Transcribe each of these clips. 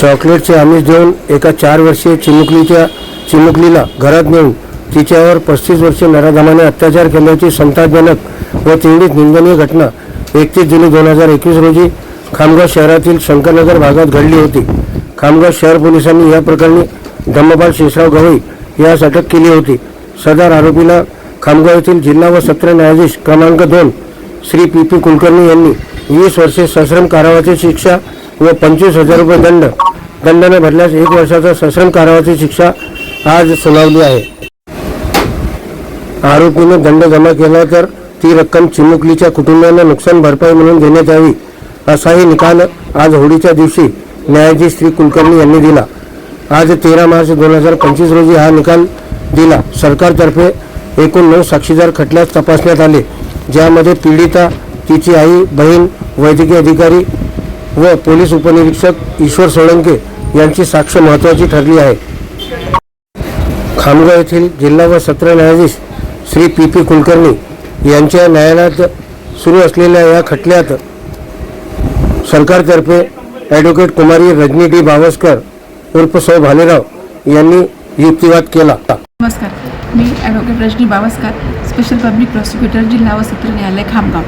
चॉकलेटचे आमिष देऊन एका चार वर्षीय चिमुकलीच्या चिमुकलीला घरात नेऊन तिच्यावर पस्तीस वर्षे नराधमाने अत्याचार केल्याची संतापजनक व तेवढीच निंदनीय घटना एकतीस जुलै दोन हजार एकवीस रोजी खामगाव शहरातील शंकरनगर भागात घडली होती. खामगाव शहर पोलिसांनी या प्रकरणी धम्मपाल शेषराव गवई यास अटक केली होती. सदर आरोपीला खामगाव येथील जिल्हा व सत्र न्यायाधीश क्रमांक दोन श्री पी पी कुलकर्णी यांनी वीस वर्षे सश्रम कारावाची शिक्षा व पंचवीस हजार रुपये दंड दंडाने भरल्यास एक वर्षाचा सश्रम कारावाची शिक्षा आज सुनावली आहे. आरोपीने दंड जमा केला तर ती रक्कम चिमुकलीच्या कुटुंबियांना नुकसान भरपाई म्हणून देण्यात यावी असाही निकाल आज होळीच्या दिवशी न्यायाधीश श्री कुलकर्णी यांनी दिला. आज तेरा मार्च दोन हजार पंचवीस रोजी हा निकाल दिला. सरकारतर्फे एकूण नऊ साक्षीदार खटल्यास तपासण्यात आले ज्यामध्ये पीडिता तिची आई बहीण वैद्यकीय अधिकारी व पोलीस उपनिरीक्षक ईश्वर सोळंके यांची साक्ष महत्त्वाची ठरली आहे. खामगाव येथील जिल्हा व सत्र न्यायाधीश श्री पी पी कुलकर्णी यांच्या न्यायालयात सुरू असलेल्या या खटल्यात सरकारतर्फे ॲडव्होकेट कुमारी रजनी डी बावस्कर उर्फ सौ भालेराव यांनी युक्तिवाद केला. नमस्कार. मी advocate Rajani Bawaskar special public prosecutor जिल्हा व सत्र न्यायालय खामगाव.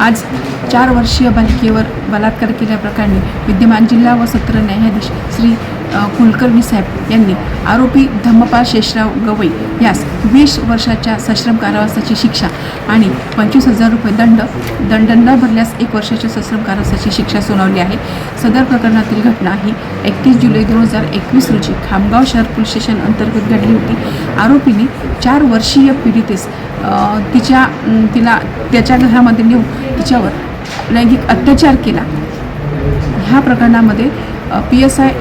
आज चार वर्षीय बालिकेवर बलात्कार केल्याप्रकरणी विद्यमान जिल्हा व सत्र न्यायाधीश श्री कुलकर्णी साहेब यांनी आरोपी धम्मपाल शेषराव गवई यास वीस वर्षाच्या सश्रम कारावासाची शिक्षा आणि पंचवीस हजार रुपये दंड दंड न भरल्यास एक वर्षाच्या सश्रम कारावासाची शिक्षा सुनावली आहे. सदर प्रकरणातील घटना ही एकतीस जुलै दोन हजार एकवीस रोजी खामगाव शहर पोलीस स्टेशन अंतर्गत घडली होती. आरोपीने चार वर्षीय पीडितेस तिच्या तिला त्याच्या घरामध्ये नेऊन तिच्यावर लैंगिक अत्याचार केला. ह्या प्रकरणामध्ये पी एस आय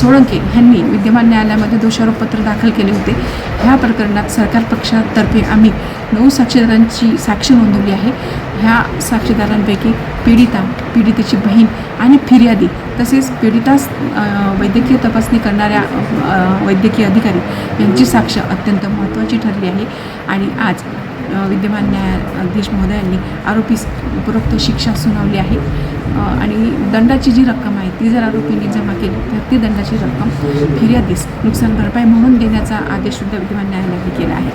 सोळंके ह्यांनी विद्यमान न्यायालयामध्ये दोषारोपपत्र दाखल केले होते. ह्या प्रकरणात सरकार पक्षातर्फे आम्ही नऊ साक्षीदारांची साक्ष नोंदवली आहे. ह्या साक्षीदारांपैकी पीडिता पीडितेची बहीण आणि फिर्यादी तसेच पीडितास वैद्यकीय तपासणी करणाऱ्या वैद्यकीय अधिकारी यांची साक्ष अत्यंत महत्त्वाची ठरली आहे. आणि आज विद्यमान न्यायाधीश महोदयांनी आरोपीस उपरोक्त शिक्षा सुनावली आहे. आणि दंडाची जी रक्कम आहे ती जर आरोपींनी जमा केली. तर ती दंडाची रक्कम फिर्यादीस नुकसान भरपाई म्हणून देण्याचा आदेशसुद्धा विद्यमान न्यायालयाने केला आहे.